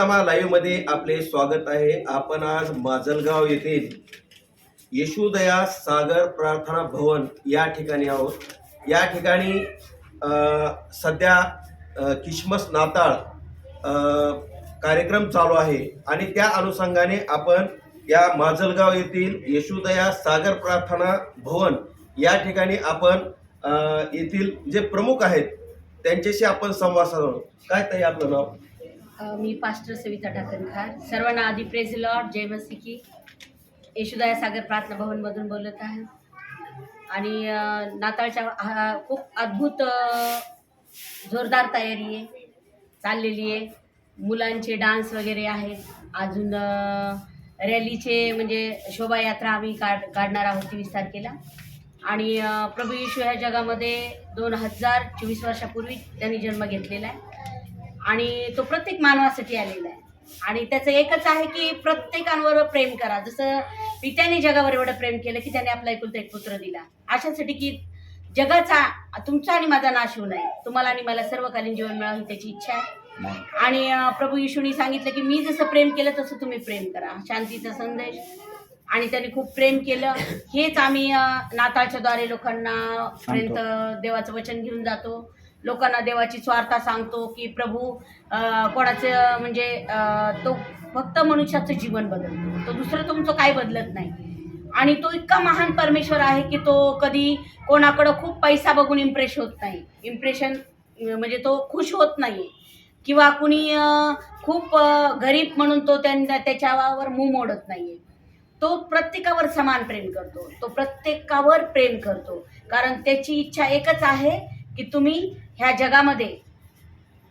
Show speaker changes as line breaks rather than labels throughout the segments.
नामा लाईव्हमध्ये आपले स्वागत आहे. आपण आज माजलगाव येथील येशुदया सागर प्रार्थना भवन या ठिकाणी आहोत. या ठिकाणी सध्या किशमस नाताळ कार्यक्रम चालू आहे. आणि त्या अनुषंगाने आपण या माजलगाव येथील येशुदया सागर प्रार्थना भवन या ठिकाणी आपण येथील जे प्रमुख आहेत त्यांच्याशी आपण संवाद साधू काय ताई आपलं नाव?
मी पास्टर सविता टाकणकार सर्वांना आधी प्रेझ लॉर्ड जय मसिकी यशोदाया सागर प्रार्थना भवनमधून बोलत आहे आणि नाताळच्या हा खूप अद्भुत जोरदार तयारी आहे. चाललेली आहे. मुलांचे डान्स वगैरे आहेत. अजून रॅलीचे म्हणजे शोभायात्रा आम्ही काढ काढणार आहोत तेवीस तारखेला. आणि प्रभू येशू ह्या जगामध्ये दोन हजार चोवीस वर्षापूर्वी त्यांनी जन्म घेतलेला आहे. आणि तो प्रत्येक मानवासाठी आलेला आहे. आणि त्याचं एकच आहे की प्रत्येकांवर प्रेम करा. जसं पित्याने जगावर एवढं प्रेम केलं की त्याने आपला एकुलता एक पुत्र दिला. अशासाठी की जगाचा तुमचा आणि माझा नाश होऊ नये. तुम्हाला आणि मला सर्वकालीन जीवन मिळावं ही त्याची इच्छा आहे. आणि प्रभू येशूनी सांगितलं की मी जसं प्रेम केलं तसं तुम्ही प्रेम करा. शांतीचा संदेश. आणि त्यांनी खूप प्रेम केलं. हेच आम्ही नाताळच्या द्वारे लोकांना पर्यंत देवाचं वचन घेऊन जातो. लोकांना देवाची स्वार्था सांगतो की प्रभू कोणाचं म्हणजे तो फक्त मनुष्याचं जीवन बदलतो. तो दुसरं तुमचं काय बदलत नाही. आणि तो इतका महान परमेश्वर आहे की तो कधी कोणाकडं खूप पैसा बघून इम्प्रेस होत नाही. इम्प्रेशन म्हणजे तो खुश होत नाही किंवा कुणी खूप गरीब म्हणून तो त्यांना त्याच्यावर मुंह मोडत नाहीये. तो प्रत्येकावर समान प्रेम करतो. तो प्रत्येकावर प्रेम करतो. कारण त्याची इच्छा एकच आहे की तुम्ही ह्या जगामध्ये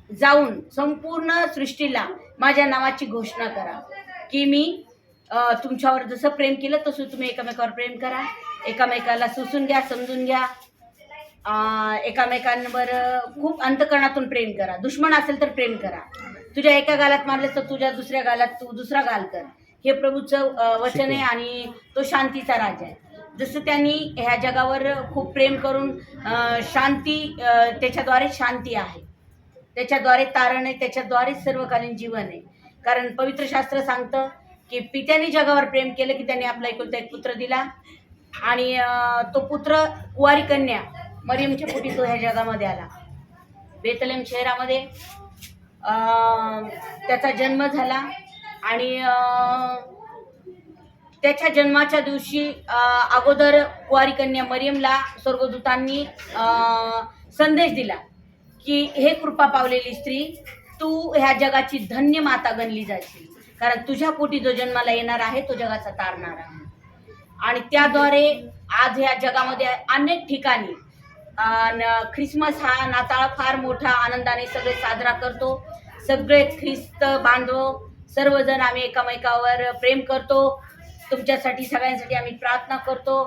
जाऊन संपूर्ण सृष्टीला माझ्या नावाची घोषणा करा. की मी तुमच्यावर जसं प्रेम केलं तसं तुम्ही एकमेकावर प्रेम करा. एकामेकाला सुसून घ्या समजून घ्या. एकामेकांवर खूप अंतकरणातून प्रेम करा. दुश्मन असेल तर प्रेम करा. तुझ्या एका गालात मारले तर तुझ्या दुसऱ्या गालात तू दुसरा गाल कर. हे प्रभूचं वचन आहे आणि तो शांतीचा राजा आहे. जसं त्यांनी ह्या जगावर खूप प्रेम करून शांती त्याच्याद्वारे शांती आहे. त्याच्याद्वारे तारण आहे त्याच्याद्वारे सर्वकालीन जीवन आहे. कारण पवित्र शास्त्र सांगतं की पित्याने जगावर प्रेम केलं की त्याने आपला एकुलता एक पुत्र दिला. आणि तो पुत्र कुवारी कन्या मरियमच्या पोटी तो ह्या जगामध्ये आला. बेतलेम शहरामध्ये त्याचा जन्म झाला. आणि त्याच्या जन्माच्या दिवशी अगोदर कुवारी कन्या मरियमला स्वर्गदूतांनी संदेश दिला की हे कृपा पावलेली स्त्री तू ह्या जगाची धन्य माता गणली जाशील. कारण तुझ्या पोटी जो जन्माला येणार आहे तो जगाचा तारणार आहे. आणि त्याद्वारे आज ह्या जगामध्ये अनेक ठिकाणी ख्रिसमस हा नाताळ फार मोठा आनंदाने सगळे साजरा करतो. सगळे ख्रिस्त बांधव सर्वजण आम्ही एकामेकावर प्रेम करतो. तुमच्यासाठी सगळ्यांसाठी आम्ही प्रार्थना करतो.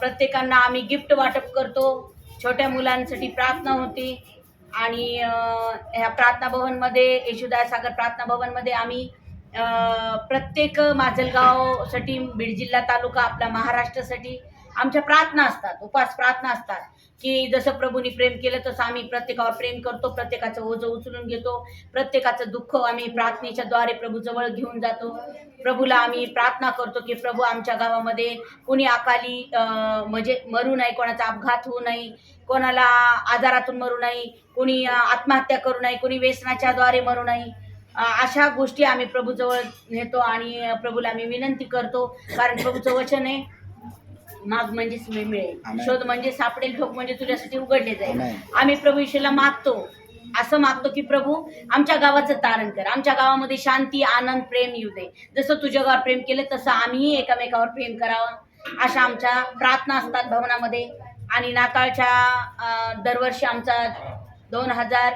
प्रत्येकांना आम्ही गिफ्ट वाटप करतो. छोट्या मुलांसाठी प्रार्थना होती. आणि ह्या प्रार्थना भवनमध्ये येशुदाय सागर प्रार्थना भवनमध्ये आम्ही प्रत्येक माजलगावसाठी बीड जिल्हा तालुका आपला महाराष्ट्रासाठी आमच्या प्रार्थना असतात उपास प्रार्थना असतात की जसं प्रभूनी प्रेम केलं तसं आम्ही प्रत्येकावर प्रेम करतो प्रत्येकाचं ओझं उचलून घेतो प्रत्येकाचं दुःख आम्ही प्रार्थनेच्या द्वारे प्रभूजवळ घेऊन जातो. प्रभूला आम्ही प्रार्थना करतो की प्रभू आमच्या गावामध्ये कुणी अकाली म्हणजे मरू नये कोणाचा अपघात होऊ नये कोणाला आजारातून मरू नये कुणी आत्महत्या करू नये कुणी व्यसनाच्या द्वारे मरू नये अशा गोष्टी आम्ही प्रभूजवळ नेतो आणि प्रभूला आम्ही विनंती करतो. कारण प्रभूचं वचन आहे माग म्हणजेच मी मिळेल. शोध म्हणजे सापडेल ठोक म्हणजे तुझ्यासाठी उघडले जाईल. आम्ही प्रभू येशूला मागतो. असं मागतो की प्रभू आमच्या गावाचं तारण कर. आमच्या गावामध्ये शांती आनंद प्रेम येऊ दे. जसं तू जगावर प्रेम केलं तसं आम्हीही एकामेकावर प्रेम करावं. अशा आमच्या प्रार्थना असतात भवनामध्ये. आणि नाताळच्या दरवर्षी आमचा दोन हजार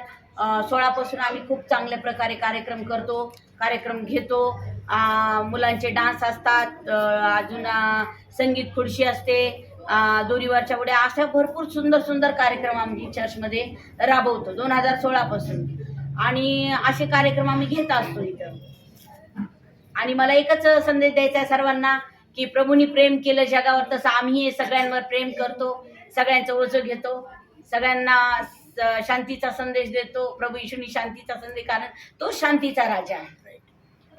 सोळापासून आम्ही खूप चांगल्या प्रकारे कार्यक्रम करतो कार्यक्रम घेतो. मुलांचे डान्स असतात अजून संगीत खुर्शी असते दोरीवरच्या पुढे अशा भरपूर सुंदर सुंदर कार्यक्रम आम्ही चर्चमध्ये राबवतो दोन हजार सोळापासून आणि असे कार्यक्रम आम्ही घेत असतो इथं. आणि मला एकच संदेश द्यायचा आहे सर्वांना की प्रभूनी प्रेम केलं जगावर तसं आम्ही सगळ्यांवर प्रेम करतो सगळ्यांचं ओझं घेतो सगळ्यांना शांतीचा संदेश देतो प्रभू येशूनी शांतीचा संदेश कारण तो शांतीचा राजा आहे.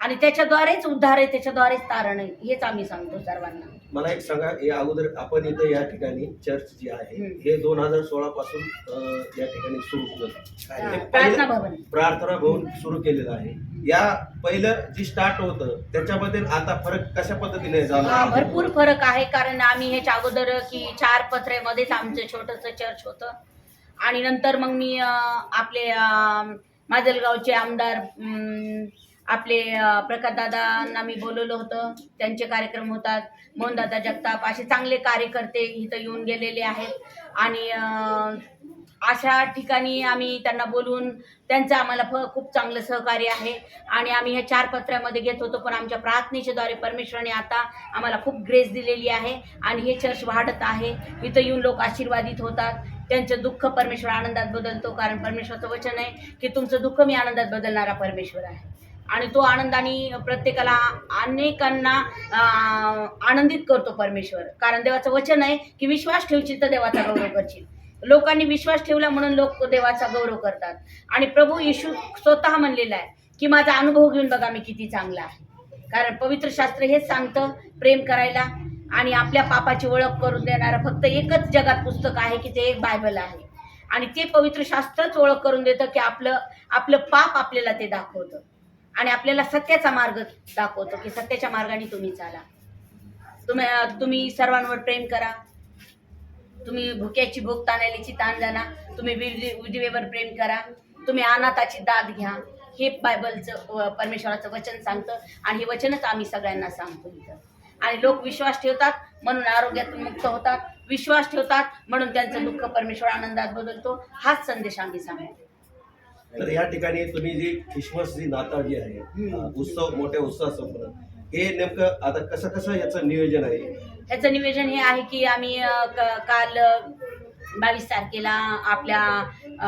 आणि त्याच्याद्वारेच उद्धार आहे त्याच्याद्वारेच तारण आहे हेच आम्ही सांगतो सर्वांना.
मला एक सांगा या अगोदर आपण इथं या ठिकाणी चर्च जी आहे
हम्म.
हे दोन हजार सोळा पासून अं, या ठिकाणी सुरू
हा,
ते
प्रार्थना भवन.
प्रार्थना भवन सुरू केलेलं आहे. या पहिलं जी स्टार्ट होतं त्याच्यामध्ये आता फरक कशा पद्धतीने
हा
झाला
भरपूर फरक आहे कारण आम्ही ह्याच्या अगोदर की चार पत्रेमध्येच आमचं छोटंसं चर्च होतं. आणि नंतर मग मी अं, आपले अं, माजलगावचे आमदार अं, आपले प्रकाशदादांना मी बोलवलं होतं. त्यांचे कार्यक्रम होतात. मोहनदादा जगताप असे चांगले कार्यकर्ते इथं येऊन गेलेले आहेत. आणि अशा ठिकाणी आम्ही त्यांना बोलवून त्यांचं आम्हाला फ खूप चांगलं सहकार्य आहे. आणि आम्ही हे चार पत्र्यामध्ये घेत होतो पण आमच्या प्रार्थनेच्याद्वारे परमेश्वराने आता आम्हाला खूप ग्रेस दिलेली आहे. आणि हे चर्च वाढत आहे. इथं येऊन लोक आशीर्वादित होतात. त्यांचं दुःख परमेश्वर आनंदात बदलतो कारण परमेश्वराचं वचन आहे की तुमचं दुःख मी आनंदात बदलणारा परमेश्वर आहे. आणि तो आनंदाने प्रत्येकाला अनेकांना आनंदित करतो परमेश्वर. कारण देवाचं वचन आहे की विश्वास ठेवशील तर देवाचा गौरव करशील. लोकांनी विश्वास ठेवला म्हणून लोक देवाचा गौरव करतात. आणि प्रभू येशू स्वतः म्हणलेला आहे की माझा अनुभव घेऊन बघा मी किती चांगला आहे. कारण पवित्र शास्त्र हेच सांगतं प्रेम करायला आणि आपल्या पापाची ओळख करून देणारं फक्त एकच जगात पुस्तक आहे की ते एक बायबल आहे. आणि ते पवित्र शास्त्रच ओळख करून देतं की आपलं आपलं पाप आपल्याला ते दाखवतं. आणि आपल्याला सत्याचा मार्ग दाखवतो की सत्याच्या मार्गाने तुम्ही चाला. तुम्ही तुम्ही सर्वांवर प्रेम करा. तुम्ही भुक्याची भूक तानाल्याची ताण जाणा. तुम्ही विधवे- विधवेवर प्रेम करा. तुम्ही अनाथाची दाद घ्या. हे बायबलचं व परमेश्वराचं वचन सांगतं आणि हे वचनच आम्ही सगळ्यांना सांगतो इथं. आणि लोक विश्वास ठेवतात म्हणून आरोग्यातून मुक्त होतात. विश्वास ठेवतात म्हणून त्यांचं दुःख परमेश्वर आनंदात बदलतो. हाच संदेश आम्ही सांगतो.
तर या ठिकाणी तुम्ही जी ख्रिसमस जी नाताळ जी आहे उत्सव मोठ्या उत्साहासंपन्न हे नेमकं आता कसं कसं याचं नियोजन आहे?
ह्याचं नियोजन हे आहे की आम्ही काल बावीस तारखेला आपल्या अ,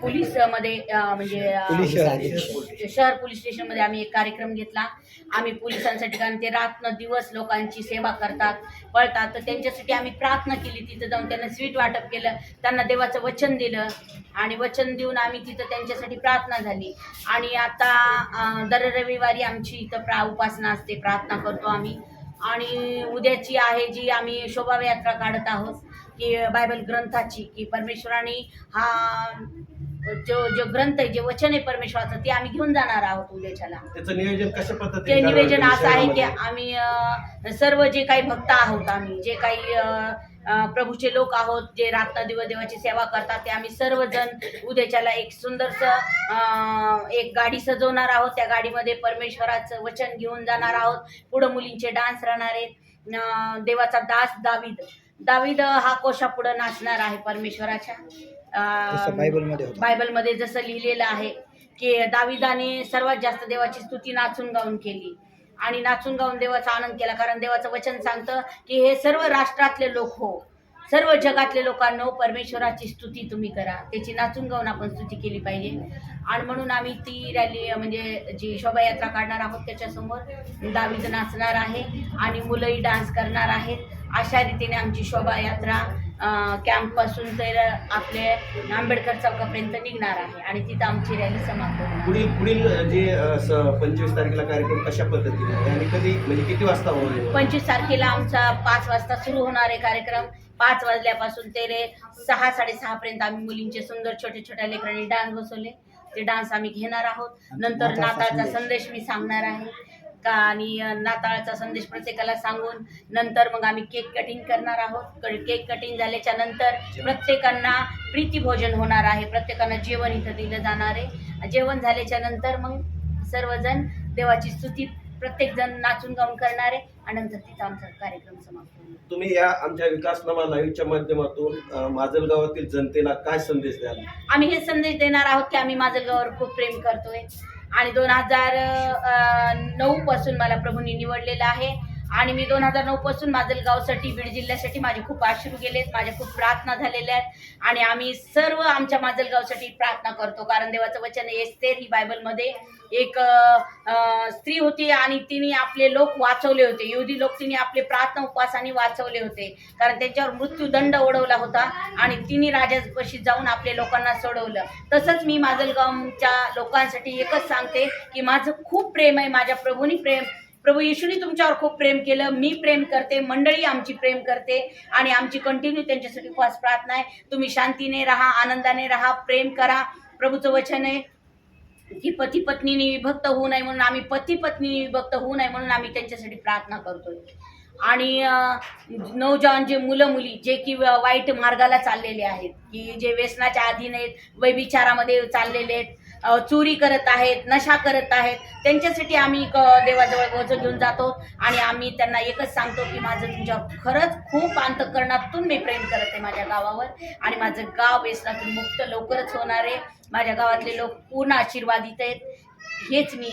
पोलीसमध्ये अ, म्हणजे
पोलीस शहर.
पोलीस स्टेशनमध्ये आम्ही एक कार्यक्रम घेतला. आम्ही पोलिसांसाठी कारण ते रात्र दिवस लोकांची सेवा करतात पळतात. तर त्यांच्यासाठी आम्ही प्रार्थना केली. तिथं जाऊन त्यांना स्वीट वाटप केलं. त्यांना देवाचं वचन दिलं. आणि वचन देऊन आम्ही तिथं त्यांच्यासाठी प्रार्थना झाली. आणि आता दर रविवारी आमची इथं प्रा उपासना असते. प्रार्थना करतो आम्ही. आणि उद्याची आहे जी आम्ही शोभायात्रा काढत आहोत. की बायबल ग्रंथाची की परमेश्वराने हा जो जो ग्रंथ आहे जे वचन आहे परमेश्वराचं ते आम्ही घेऊन जाणार आहोत उद्याच्याला.
त्याचं नियोजन कशा
ते
पद्धतीने
निवेदन
करावं
असं आहे की? आम्ही अ, सर्व जे काही भक्त आहोत आम्ही जे काही अ, अ, प्रभूचे लोक आहोत जे रात्र दिवस देवाची सेवा करतात ते आम्ही सर्वजण उद्याच्याला एक सुंदरसं एक गाडी सजवणार आहोत. त्या गाडीमध्ये परमेश्वराचं वचन घेऊन जाणार आहोत. पुढं मुलींचे डान्स राहणार आहेत. देवाचा दास दावीद. दावीद हा कोशा पुढं नाचणार आहे परमेश्वराच्या.
बायबलमध्ये
जसं लिहिलेलं आहे की दाविदाने सर्वात जास्त देवाची स्तुती नाचून गाऊन केली. आणि नाचून गाऊन देवाचा आनंद केला. कारण देवाचं वचन सांगतं की हे सर्व राष्ट्रातले लोक हो. सर्व जगातले लोकांनो परमेश्वराची स्तुती तुम्ही करा. त्याची नाचून गाऊन आपण स्तुती केली पाहिजे. आणि म्हणून आम्ही ती रॅली म्हणजे जी शोभायात्रा काढणार आहोत त्याच्यासमोर दावीद नाचणार आहे आणि मुलंही डान्स करणार आहेत. अशा रीतीने आमची शोभायात्रा कॅम्पपासून तर आपले आंबेडकर चौकापर्यंत निघणार आहे आणि तिथं आमची रॅली समाप्त होणार
पुढील पुढील जे पंचवीस तारखेला कार्यक्रम कशा पद्धतीने आणि कधी म्हणजे किती वाजता होईल
पंचवीस तारखेला आमचा पाच वाजता सुरू होणार आहे कार्यक्रम. पाच वाजल्यापासून ते रे सहा साडेसहापर्यंत आम्ही मुलींचे सुंदर छोटे छोट्या लेकरांनी डान्स बसवले. ते डान्स आम्ही घेणार आहोत. नंतर
नाताळचा. संदेश
मी सांगणार आहे. का आणि नाताळचा संदेश प्रत्येकाला सांगून नंतर मग आम्ही केक कटिंग करणार आहोत. केक कटिंग झाल्याच्यानंतर प्रत्येकांना प्रीतीभोजन होणार आहे. प्रत्येकांना जेवण इथं दिलं जाणार आहे. जेवण झाल्याच्यानंतर मग सर्वजण देवाची स्तुती प्रत्येकजण नाचून गाऊन करणार आहे. आणि नंतर तिथं आमचा कार्यक्रम समाप्त
तुम्ही या आमच्या विकासनामा लाईव्हच्या माध्यमातून माजलगावातील जनतेला काय संदेश द्याल?
आम्ही हे संदेश देणार आहोत की आम्ही माजलगावावर खूप प्रेम करतोय. आणि दोन हजार नऊ पासून मला प्रभूंनी निवडलेलं आहे. आणि मी दोन हजार नऊ पासून माजलगावसाठी बीड जिल्ह्यासाठी माझे खूप आश्रू गेलेत माझ्या खूप प्रार्थना झालेल्या आहेत. आणि आम्ही सर्व आमच्या माजलगावसाठी प्रार्थना करतो. कारण देवाचं वचन एस्तेर ही बायबलमध्ये. एक स्त्री होती आणि तिने आपले लोक वाचवले होते. यहुदी लोक तिने आपले प्रार्थना उपवासाने वाचवले होते. कारण त्यांच्यावर मृत्यूदंड ओढवला होता आणि तिने राजापाशी जाऊन आपल्या लोकांना सोडवलं. तसंच मी माजलगावच्या लोकांसाठी एकच सांगते की माझं खूप प्रेम आहे. माझ्या प्रभूनी प्रेम प्रभू येशूनी तुमच्यावर खूप प्रेम केलं. मी प्रेम करते. मंडळी आमची प्रेम करते आणि आमची कंटिन्यू त्यांच्यासाठी खास प्रार्थना आहे. तुम्ही शांतीने राहा आनंदाने राहा प्रेम करा. प्रभूचं वचन आहे. ही पती पत्नीने विभक्त होऊ नये म्हणून आम्ही पती पत्नीने विभक्त होऊ नये म्हणून आम्ही त्यांच्यासाठी प्रार्थना करतोय. आणि नौजवान जे मुलं मुली जे की व- वाईट मार्गाला चाललेले आहेत की जे व्यसनाच्या अधीन आहेत वैविचारामध्ये चाललेले आहेत चोरी करत आहेत नशा करत आहेत. त्यांच्यासाठी आम्ही देवाजवळ वजन घेऊन जातो आणि आम्ही त्यांना एकच सांगतो की माझं तुमच्या खरंच खूप अंतकरणातून मी प्रेम करत आहे माझ्या गावावर. आणि माझं गाव व्यसनातून मुक्त लवकरच होणार आहे. माझ्या गावातले लोक पूर्ण आशीर्वादित आहेत. हेच मी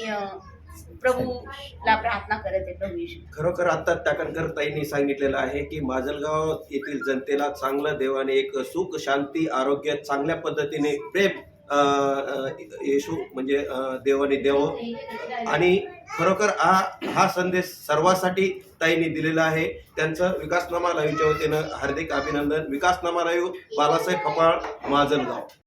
प्रभूला प्रार्थना करत आहे प्रभू
खरोखर आता टाकणकर ताईंनी सांगितलेलं आहे की माजलगाव येथील जनतेला चांगलं देवाने एक सुख शांती आरोग्य चांगल्या पद्धतीने प्रेम येशू म्हणजे देवाने देव आणि खरोखर हा हा संदेश सर्वांसाठी ताईंनी दिलेला आहे. त्यांचं विकासनामा लाईव्हच्या वतीनं हार्दिक अभिनंदन. विकासनामा लाईव्ह बालासाहेब फपाळ माजलगाव.